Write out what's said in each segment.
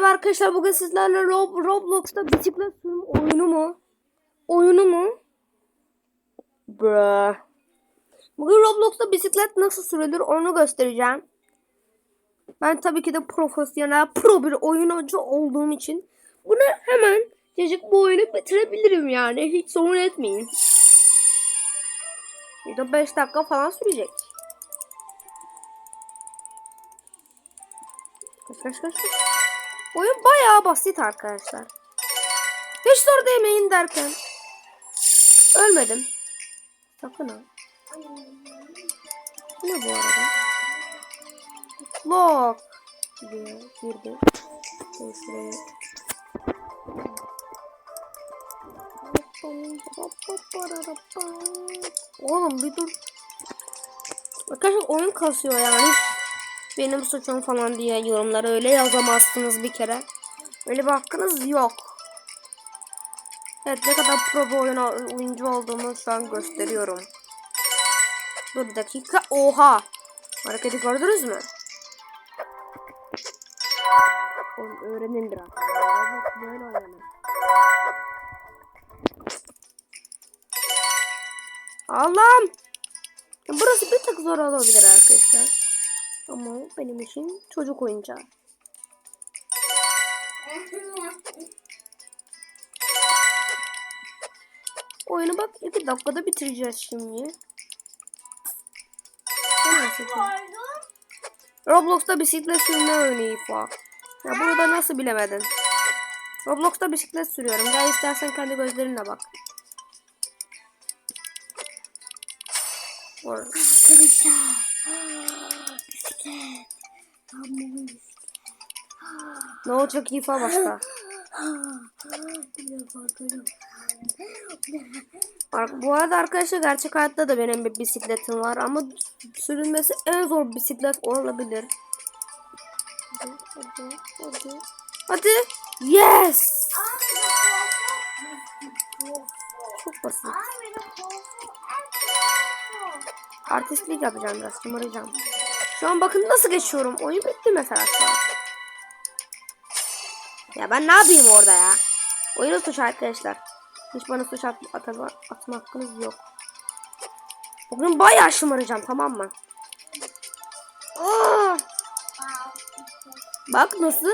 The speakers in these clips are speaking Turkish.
merhaba arkadaşlar. Bugün sizlerle Rob Roblox'ta bisiklet sürüm oyunu mu? Oyunu mu? Bruh. Bugün Roblox'ta bisiklet nasıl sürülür onu göstereceğim. Ben tabii ki de profesyonel pro bir oyuncu olduğum için bunu hemen çocuk bu oyunu bitirebilirim yani. Hiç sorun etmeyin. Video 5 dakika falan sürecek. Kaç kaç kaç. Oyun bayağı basit arkadaşlar. Hiç zor değmeyin derken. Ölmedim. Sakın ha. Ne bu arada? Lock. diye girdi. Şöyle. Oğlum bir dur. Arkadaşlar oyun kasıyor yani. Benim suçum falan diye yorumlara öyle yazamazsınız bir kere. Öyle bir hakkınız yok. Evet ne kadar pro bir oyun, oyuncu olduğumu şu an gösteriyorum. Dur bir dakika. Oha. Hareketi gördünüz mü? Oğlum öğrenin biraz. Böyle oynanır. Allah'ım. Burası bir tık zor olabilir arkadaşlar. Ama benim için çocuk oyuncağı. Oyunu bak iki dakikada bitireceğiz şimdi. Roblox'ta bisiklet sürme oyunu İfa. Ya bunu da nasıl bilemedin? Roblox'ta bisiklet sürüyorum. Gel istersen kendi gözlerinle bak. Arkadaşlar. Bisiklet. Bu bisiklet. ne olacak İfa başka? Bu arada arkadaşlar gerçek hayatta da benim bir bisikletim var ama sürülmesi en zor bisiklet olabilir. Hadi. Yes. Çok basit. Artistlik yapacağım biraz, şımaracağım. Şu an bakın nasıl geçiyorum. Oyun bitti mesela şu an. Ya ben ne yapayım orada ya? Oyunu suç arkadaşlar. Hiç bana suç at atma, atma hakkınız yok. Bugün bayağı şımaracağım tamam mı? Aa! Bak nasıl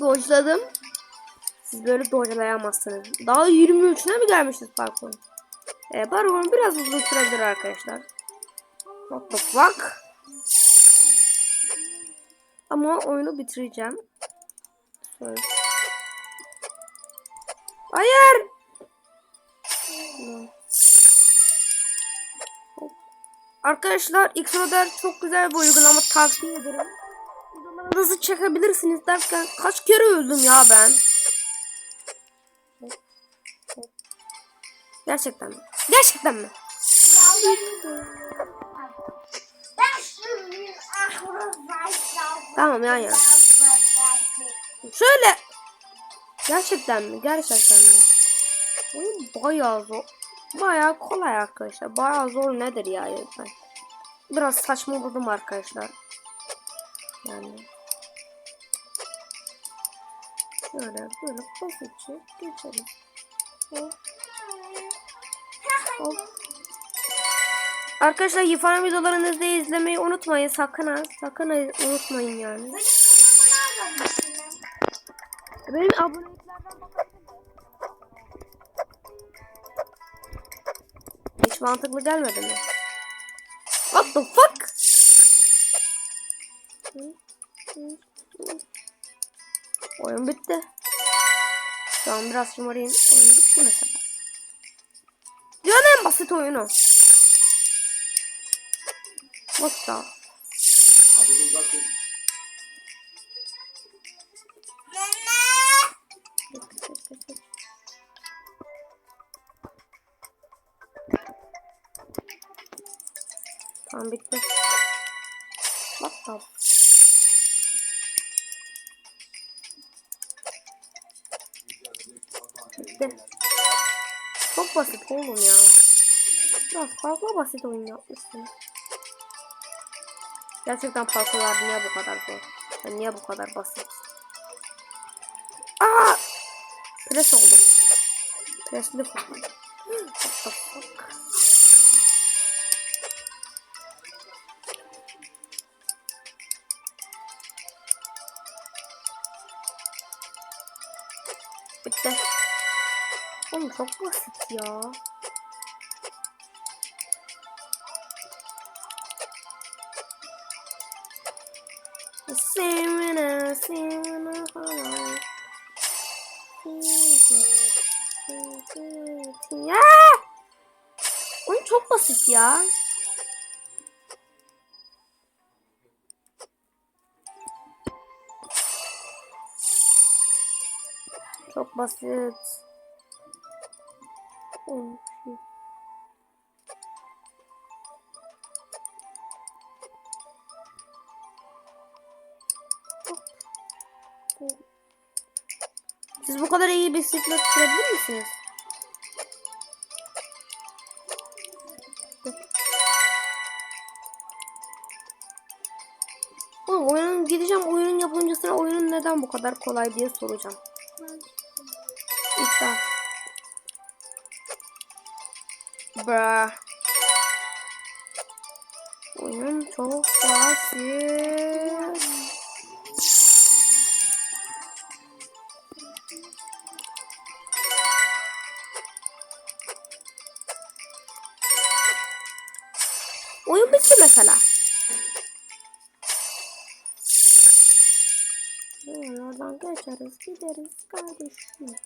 dojladım. Siz böyle dojlayamazsınız. Daha 23'üne mi gelmişiz parkur? Ee, parkurun biraz uzun sürebilir arkadaşlar. What the fuck? Ama oyunu bitireceğim. Şöyle. Hayır. Arkadaşlar Xroder çok güzel bir uygulama tavsiye ederim. Videolarınızı çekebilirsiniz derken kaç kere öldüm ya ben. Gerçekten mi? Gerçekten mi? Tamam ya ya. Şöyle. Gerçekten mi? Gerçekten mi? Oyun bayağı zor. Bayağı kolay arkadaşlar. Bayağı zor nedir ya? Ben biraz saçmaladım arkadaşlar. Yani. Böyle böyle basitçe geçelim. Hop. Hop. Arkadaşlar Yifan videolarınızı izlemeyi unutmayın. Sakın ha. Sakın ha, unutmayın yani. Benim aboneliklerden Hiç mantıklı gelmedi mi? What the fuck? Oyun bitti. Şu an biraz şımarayım. Oyun bitti mesela. Dünyanın en basit oyunu. 落ちた？完璧です。待った？コップはすっごいにゃ。じあ、スパークはばしといな。Gerçekten parkurlar niye bu kadar zor? Yani niye bu kadar basit? Pres oldum. Presli falan. Bitti. Oğlum çok basit ya. Sevmene, sevmene falan. Ya! Oyun çok basit ya. Çok basit. Oy, Siz bu kadar iyi bisiklet sürebilir misiniz? Oğlum oyunun gideceğim oyunun yapımcısına oyunun neden bu kadar kolay diye soracağım. İddia. Bra. Oyun çok basit. Oyun bitti mesela. Oradan geçeriz gideriz kardeşim.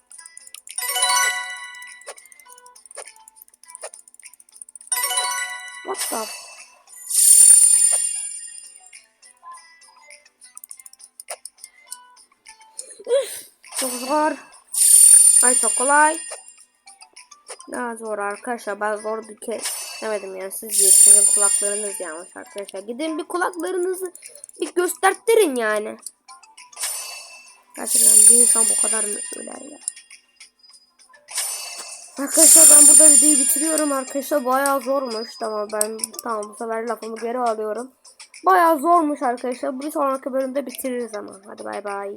What the? Çok zor. Ay çok kolay. Daha zor arkadaşlar. Ben zor bir kez demedim yani siz değil. Sizin kulaklarınız yanlış arkadaşlar. Gidin bir kulaklarınızı bir gösterttirin yani. Gerçekten bir insan bu kadar mı öler ya? Arkadaşlar ben burada videoyu bitiriyorum arkadaşlar. Bayağı zormuş. Tamam ben tamam bu sefer lafımı geri alıyorum. Bayağı zormuş arkadaşlar. Bir sonraki bölümde bitiririz ama. Hadi bay bay.